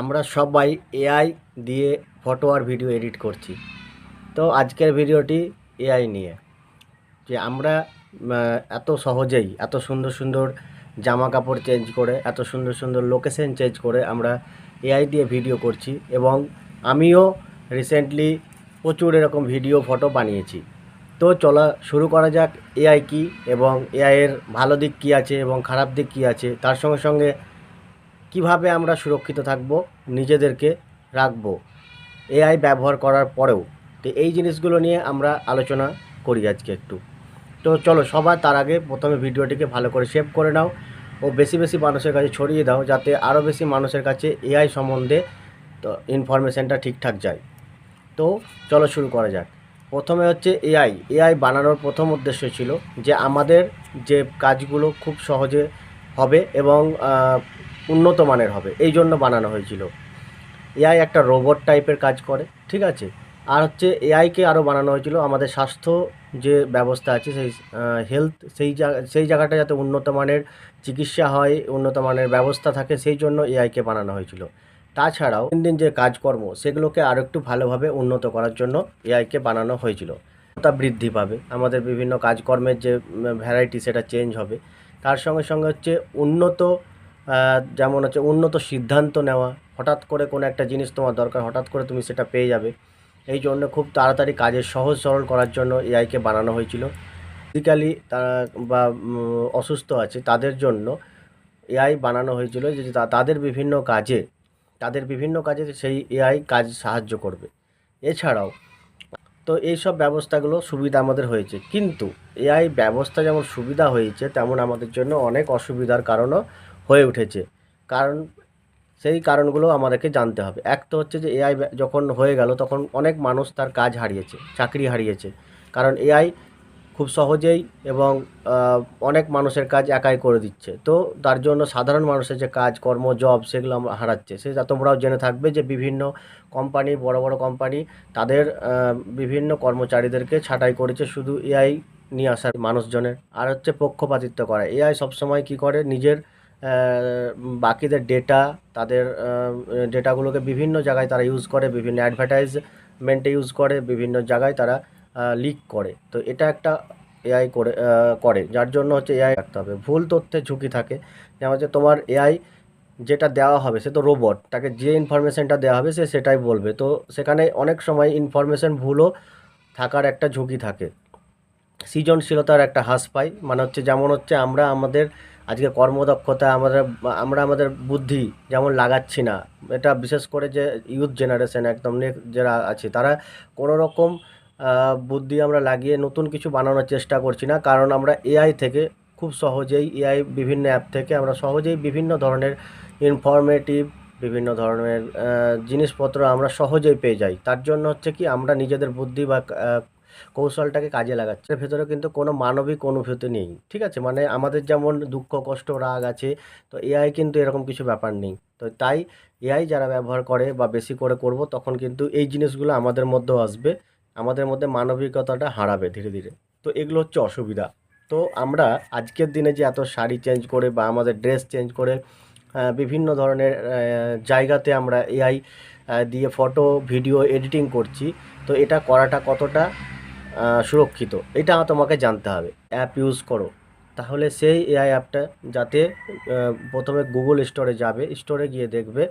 আমরা সবাই এআই দিয়ে ফটো আর ভিডিও এডিট করছি। তো আজকের ভিডিওটি এআই নিয়ে। যে আমরা এত সহজেই, এত সুন্দর সুন্দর জামা কাপড় চেঞ্জ করে, এত সুন্দর সুন্দর লোকেশন চেঞ্জ করে আমরা এআই দিয়ে ভিডিও করছি এবং আমিও রিসেন্টলি প্রচুর এরকম ভিডিও ফটো বানিয়েছি। তো চলা শুরু করা যাক, এআই কি এবং এআইয়ের ভালো দিক কী আছে এবং খারাপ দিক কী আছে, তার সঙ্গে সঙ্গে কীভাবে আমরা সুরক্ষিত থাকব, নিজেদেরকে রাখব, এআই ব্যবহার করার পরেও। তো এই জিনিসগুলো নিয়ে আমরা আলোচনা করি আজকে একটু। তো চলো সবার তার আগে প্রথমে ভিডিওটিকে ভালো করে সেভ করে নাও ও বেশি বেশি মানুষের কাছে ছড়িয়ে দাও যাতে আরও বেশি মানুষের কাছে এআই সম্বন্ধে তো ইনফরমেশানটা ঠিকঠাক যায়। তো চলো শুরু করা যাক। প্রথমে হচ্ছে এআই। এআই বানানোর প্রথম উদ্দেশ্য ছিল যে আমাদের যে কাজগুলো খুব সহজে হবে এবং উন্নত মানের হবে, এই জন্য বানানো হয়েছিল। এআই একটা রোবট টাইপের কাজ করে, ঠিক আছে? আর হচ্ছে এআইকে আরও বানানো হয়েছিল, আমাদের স্বাস্থ্য যে ব্যবস্থা আছে, সেই হেলথ সেই জায়গা সেই জায়গাটা যাতে উন্নত মানের চিকিৎসা হয়, উন্নত মানের ব্যবস্থা থাকে, সেই জন্য এআইকে বানানো হয়েছিল। তাছাড়াও দিন দিন যে কাজকর্ম, সেগুলোকে আরও একটু ভালোভাবে উন্নত করার জন্য এআইকে বানানো হয়েছিল। তা বৃদ্ধি পাবে, আমাদের বিভিন্ন কাজকর্মের যে ভ্যারাইটি সেটা চেঞ্জ হবে। তার সঙ্গে সঙ্গে হচ্ছে উন্নত যেমন হচ্ছে উন্নত সিদ্ধান্ত নেওয়া, হঠাৎ করে কোনো একটা জিনিস তোমার দরকার, হঠাৎ করে তুমি সেটা পেয়ে যাবে। এই জন্য খুব তাড়াতাড়ি কাজের সহজ সরল করার জন্য এআইকে বানানো হয়েছিল। ফিজিক্যালি তারা বা অসুস্থ আছে, তাদের জন্য এআই বানানো হয়েছিল যে তাদের বিভিন্ন কাজে, তাদের বিভিন্ন কাজে সেই এআই কাজ সাহায্য করবে। এছাড়াও, তো এই সব ব্যবস্থাগুলো সুবিধা আমাদের হয়েছে। কিন্তু এআই ব্যবস্থা যেমন সুবিধা হয়েছে, তেমন আমাদের জন্য অনেক অসুবিধার কারণও হয়ে উঠেছে। কারণ, সেই কারণগুলো আমাদেরকে জানতে হবে। এক তো হচ্ছে যে এআই যখন হয়ে গেল, তখন অনেক মানুষ তার কাজ হারিয়েছে, চাকরি হারিয়েছে। কারণ এআই খুব সহজেই এবং অনেক মানুষের কাজ একাই করে দিচ্ছে। তো তার জন্য সাধারণ মানুষের যে কাজ, কর্ম জব সেগুলো হারাচ্ছে। সেটা তোমরাও জেনে থাকবে যে, বিভিন্ন কোম্পানি বড় বড় কোম্পানি তাদের বিভিন্ন কর্মচারীদেরকে ছাঁটাই করেছে শুধু এআই নিয়ে আসার মানুষজনের। আর হচ্ছে পক্ষপাতিত্ব করা। এআই সবসময় কি করে? নিজের বাকিদের ডেটা তাদের ডেটাগুলোকে বিভিন্ন জায়গায় তারা ইউজ করে, বিভিন্ন অ্যাডভার্টাইজমেন্টে ইউজ করে, বিভিন্ন জায়গায় তারা লিক করে। তো এটা একটা এআই করে করে, যার জন্য হচ্ছে এআই রাখতে হবে। ভুল তথ্যের ঝুঁকি থাকে। যেমন হচ্ছে তোমার এআই যেটা দেওয়া হবে, সে তো রোবট তাকে যে ইনফরমেশনটা দেওয়া হবে, সে সেটাই বলবে। তো সেখানে অনেক সময় ইনফরমেশন ভুলও থাকার একটা ঝুঁকি থাকে। সৃজনশীলতার একটা হ্রাস পাই। মানে হচ্ছে যেমন হচ্ছে আমরা আমাদের আজকে কর্মদক্ষতা, আমাদের, আমরা আমাদের বুদ্ধি যেমন লাগাচ্ছি না, এটা বিশেষ করে যে ইউথ জেনারেশন একদম যারা আছে, তারা কোনো রকম বুদ্ধি আমরা লাগিয়ে নতুন কিছু বানানোর চেষ্টা করছি না। কারণ আমরা এআই থেকে খুব সহজেই এআই বিভিন্ন অ্যাপ থেকে আমরা সহজেই বিভিন্ন ধরনের ইনফরমেটিভ বিভিন্ন ধরনের জিনিসপত্র আমরা সহজেই পেয়ে যাই। তার জন্য হচ্ছে কি আমরা নিজেদের বুদ্ধি বা কৌশলটাকে কাজে লাগাচ্ছে। ভেতরে কিন্তু কোনো মানবিক অনুভূতি নেই, ঠিক আছে? মানে আমাদের যেমন দুঃখ, কষ্ট, রাগ আছে, তো এআই কিন্তু এরকম কিছু ব্যাপার নেই। তো তাই এআই যারা ব্যবহার করে বা বেশি করে করব, তখন কিন্তু এই জিনিসগুলো আমাদের মধ্যেও আসবে, আমাদের মধ্যে মানবিকতাটা হারাবে ধীরে ধীরে। তো এগুলো হচ্ছে অসুবিধা। তো আমরা আজকের দিনে যে এত শাড়ি চেঞ্জ করে বা আমাদের ড্রেস চেঞ্জ করে বিভিন্ন ধরনের জায়গাতে আমরা এআই দিয়ে ফটো, ভিডিও, এডিটিং করছি, তো এটা করাটা কতটা সুরক্ষিত। এটা তোমাকে জানতে হবে। অ্যাপ ইউজ করো। তাহলে সেই এআই অ্যাপটা যাতে প্রথমে গুগল স্টোরে যাবে স্টোরে গিয়ে দেখবে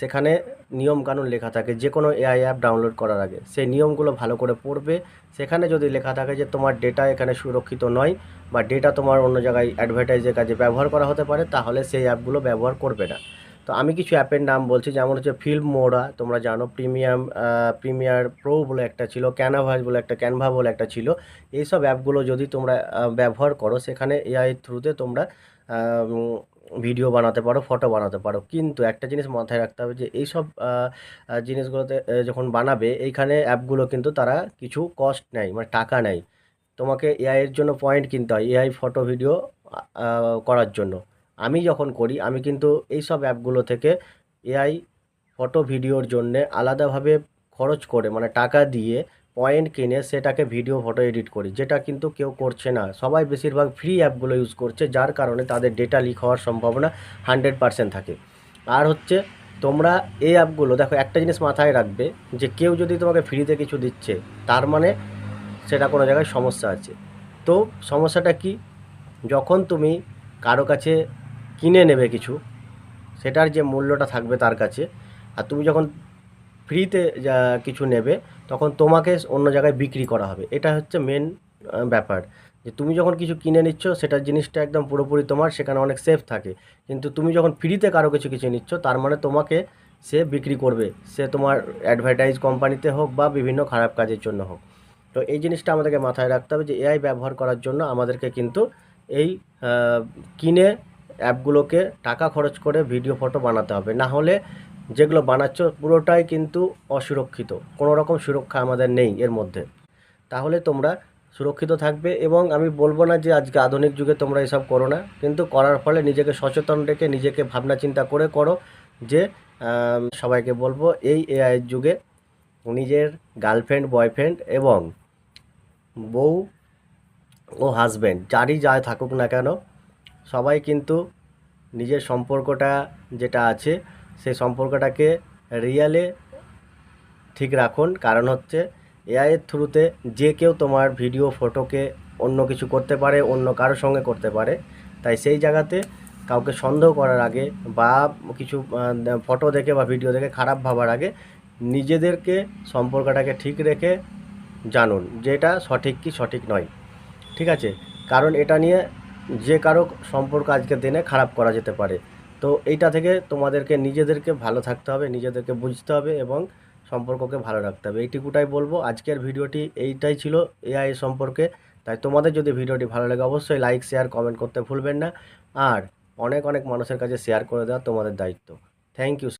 সেখানে নিয়মকানুন লেখা থাকে। যে কোনো এআই অ্যাপ ডাউনলোড করার আগে। সেই নিয়মগুলো ভালো করে পড়বে। সেখানে যদি লেখা থাকে যে তোমার ডেটা এখানে সুরক্ষিত নয় বা ডেটা তোমার অন্য জায়গায় অ্যাডভার্টাইজের কাজে ব্যবহার করা হতে পারে, তাহলে সেই অ্যাপগুলো ব্যবহার করবে না। তো আমি কিছু অ্যাপের নাম বলছি, যেমন হচ্ছে ফিল্ম মোডা তোমরা জানো প্রিমিয়াম প্রিমিয়ার প্রো বলে একটা ছিল ক্যানাভাস বলে একটা ক্যানভা বলে একটা ছিল। এইসব অ্যাপগুলো যদি তোমরা ব্যবহার করো, সেখানে এআই থ্রুতে তোমরা ভিডিও বানাতে পারো ফটো বানাতে পারো। কিন্তু একটা জিনিস মাথায় রাখতে হবে যে, এইসব জিনিসগুলোতে যখন বানাবে, এইখানে অ্যাপগুলো কিন্তু তারা কিছু কস্ট নেয় মানে টাকা নেয়। তোমাকে এআইয়ের জন্য পয়েন্ট কিনতে হয় এআই ফটো ভিডিও করার জন্য। আমি যখন করি, আমি কিন্তু এই সব অ্যাপগুলো থেকে এআই ফটো ভিডিওর জন্যে আলাদাভাবে খরচ করে মানে টাকা দিয়ে পয়েন্ট কিনে সেটাকে ভিডিও ফটো এডিট করি, যেটা কিন্তু কেউ করছে না। সবাই বেশিরভাগ ফ্রি অ্যাপগুলো ইউজ করছে, যার কারণে তাদের ডেটা লিক হওয়ার সম্ভাবনা হান্ড্রেড পার্সেন্ট থাকে। আর হচ্ছে, তোমরা এই অ্যাপগুলো, দেখো একটা জিনিস মাথায় রাখবে যে কেউ যদি তোমাকে ফ্রিতে কিছু দিচ্ছে, তার মানে সেটা কোনো জায়গায় সমস্যা আছে। তো সমস্যাটা কি? যখন তুমি কারও কাছে কিনে নেবে কিছু, সেটার যে মূল্যটা থাকবে তার কাছে। আর তুমি যখন ফ্রিতে যা কিছু নেবে, তখন তোমাকে অন্য জায়গায় বিক্রি করা হবে। এটা হচ্ছে মেন ব্যাপার। যে তুমি যখন কিছু কিনে নিচ্ছ, সেটার জিনিসটা একদম পুরোপুরি তোমার, সেখানে অনেক সেফ থাকে। কিন্তু তুমি যখন ফ্রিতে কারও কিছু কিছু নিচ্ছ, তার মানে তোমাকে সে বিক্রি করবে। সে তোমার অ্যাডভার্টাইজ কোম্পানিতে হোক বা বিভিন্ন খারাপ কাজের জন্য হোক। তো এই জিনিসটা আমাদেরকে মাথায় রাখতে হবে যে এআই ব্যবহার করার জন্য আমাদেরকে কিন্তু এই কিনে অ্যাপগুলোকে টাকা খরচ করে ভিডিও, ফটো বানাতে হবে। না হলে যেগুলো বানাচ্ছ পুরোটাই কিন্তু অসুরক্ষিত। কোনো রকম সুরক্ষা আমাদের নেই এর মধ্যে। তাহলে তোমরা সুরক্ষিত থাকবে এবং আমি বলব না যে আজকে আধুনিক যুগে তোমরা এসব করো না। কিন্তু করার ফলে নিজেকে সচেতন রেখে, নিজেকে ভাবনা চিন্তা করে করো যে সবাইকে বলব এই এআইয়ের যুগে নিজের গার্লফ্রেন্ড, বয়ফ্রেন্ড এবং বউ ও হাজব্যান্ড, যারই যা থাকুক না কেন সবাই কিন্তু নিজের সম্পর্কটা যেটা আছে, সেই সম্পর্কটাকে রিয়ালে ঠিক রাখুন। কারণ হচ্ছে এআইয়ের থ্রুতে যে কেউ তোমার ভিডিও, ফটোকে অন্য কিছু করতে পারে, অন্য কারোর সঙ্গে করতে পারে। তাই সেই জায়গাতে কাউকে সন্দেহ করার আগে বা কিছু ফটো দেখে বা ভিডিও দেখে খারাপ ভাবার আগে নিজেদেরকে সম্পর্কটাকে ঠিক রেখে জানুন, যেটা সঠিক কি সঠিক নয়। ঠিক আছে? কারণ এটা নিয়ে যে কারও সম্পর্ক আজকের দিনে খারাপ করা যেতে পারে। তো এইটা থেকে তোমাদেরকে, নিজেদেরকে ভালো থাকতে হবে, নিজেদেরকে বুঝতে হবে এবং সম্পর্ককে ভালো রাখতে হবে। এইটুকুটাই বলব। আজকের ভিডিওটি এইটাই ছিল এআই সম্পর্কে। তাই তোমাদের যদি ভিডিওটি ভালো লাগে, অবশ্যই লাইক শেয়ার কমেন্ট করতে ভুলবেন না। আর অনেক অনেক মানুষের কাছে শেয়ার করে দেওয়া তোমাদের দায়িত্ব। Thank you